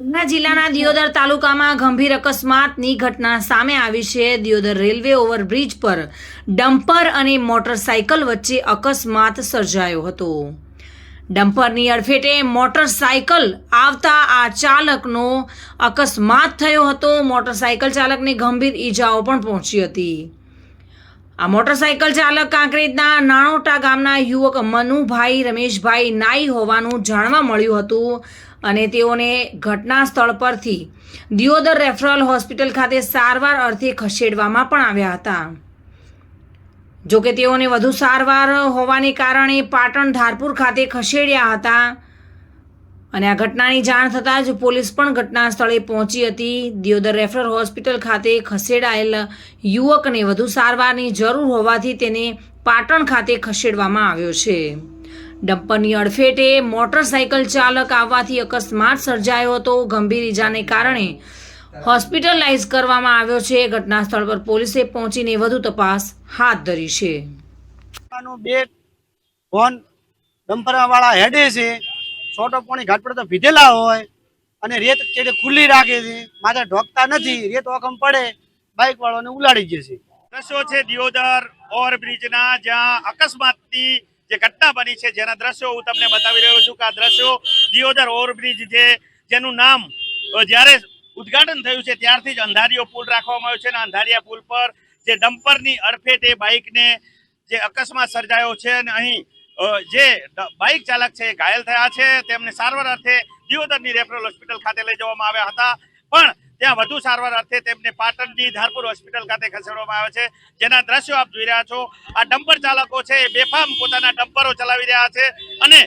ઉના જિલ્લાના દિયોદર તાલુકામાં ગંભીર અકસ્માતની ઘટના સામે આવી છે. દિયોદર રેલવે ઓવરબ્રિજ પર ડમ્પર અને મોટરસાયકલ વચ્ચે અકસ્માત સર્જાયો હતો. ડમ્પરની અડફેટે મોટરસાયકલ આવતા આ ચાલકનો અકસ્માત થયો હતો. મોટરસાયકલ ચાલકને ગંભીર ઈજાઓ પણ પહોંચી હતી. આ મોટરસાયકલ ચાલક કાંકરેજના નાણોટા ગામના યુવક મનુભાઈ રમેશભાઈ નાઈ હોવાનું જાણવા મળ્યું હતું અને તેઓને ઘટના સ્થળ પરથી દિયોદર રેફરલ હોસ્પિટલ ખાતે સારવાર અર્થે ખસેડવામાં પણ આવ્યા હતા. જોકે તેઓને વધુ સારવાર હોવાને કારણે પાટણ ધારપુર ખાતે ખસેડ્યા હતા. અને આ ઘટનાની જાણ થતાં જ પોલીસ પણ ઘટના સ્થળે પહોંચી હતી. દિયોદર રેફરલ હોસ્પિટલ ખાતે ખસેડાયેલ યુવકને વધુ સારવારની જરૂર હોવાથી તેને પાટણ ખાતે ખસેડવામાં આવ્યો છે. ડમ્પરની અડફેટે મોટરસાયકલ ચાલક આવવાથી અકસ્માત સર્જાયો હતો. ગંભીર ઈજાને કારણે હોસ્પિટલાઇઝ કરવામાં આવ્યો છે. ઘટના સ્થળ પર પોલીસે પહોંચીને વધુ તપાસ હાથ ધરી છે. ફોન ડમ્પરવાળા હેડે છે. છોટો પોણી ઘાટ પર તો હોય અને રેત કેડે ખુલ્લી રાખે છે. માથા ઢોકતા નથી, રેત ઓકમ પડે બાઇક વાળોને ઉલાડી જશે દ્રશ્યો છે દિયોદર ઓવરબ્રિજના, જ્યાં અકસ્માતની જે ઘટના બની છે, જેના દ્રશ્યો હું તમને બતાવી રહ્યો છું કે આ દ્રશ્યો દિયોદર ઓવરબ્રિજ જે, જેનું નામ જ્યારે ઉદ્ઘાટન થયું છે, ત્યારથી જ અંધારીઓ પુલ રાખવામાં આવ્યો છે અને અંધારિયા પુલ પર જે ડમ્પરની અડફેટે બાઇકને જે અકસ્માત સર્જાયો છે અને અહીં જે બાઇક ચાલક છે ઘાયલ થયા છે. તેમને સારવાર અર્થે દિયોદરની રેફરલ હોસ્પિટલ ખાતે લઈ જવામાં આવ્યા હતા. પણ ત્યાં વધુ સારવાર અર્થે તેમને પાટણની ધારપુર હોસ્પિટલ ખાતે ખસેડવામાં આવે છે. જેના દ્રશ્યો આપ જોઈ રહ્યા છો. આ ડમ્પર ચાલકો છે એ બેફામ પોતાના ડમ્પરો ચલાવી રહ્યા છે અને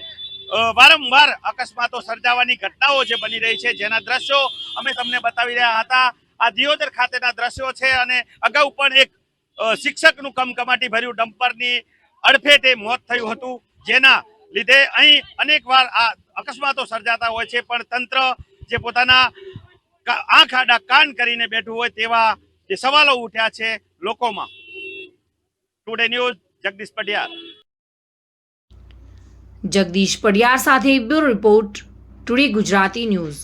વારંવાર અકસ્માતો સર્જાવાની ઘટનાઓ જે બની રહી છે જેના દ્રશ્યો અમે તમને બતાવી રહ્યા હતા. આ દિયોદર ખાતેના દ્રશ્યો છે અને અગાઉ પણ એક શિક્ષકનું કમકમાટી ભર્યું ડમ્પરની અડફેટે મોત થયું હતું. જેના લીધે અહીં અનેકવાર આ અકસ્માતો સર્જાતા હોય છે. પણ તંત્ર જે પોતાના આંખ આડા કાન કરીને બેઠું હોય તેવા જે સવાલો ઉઠ્યા છે લોકોમાં. ટુડે ન્યૂઝ, જગદીશ પડિયાર જગદીશ પડિયાર સાથે bureau report, today Gujarati news.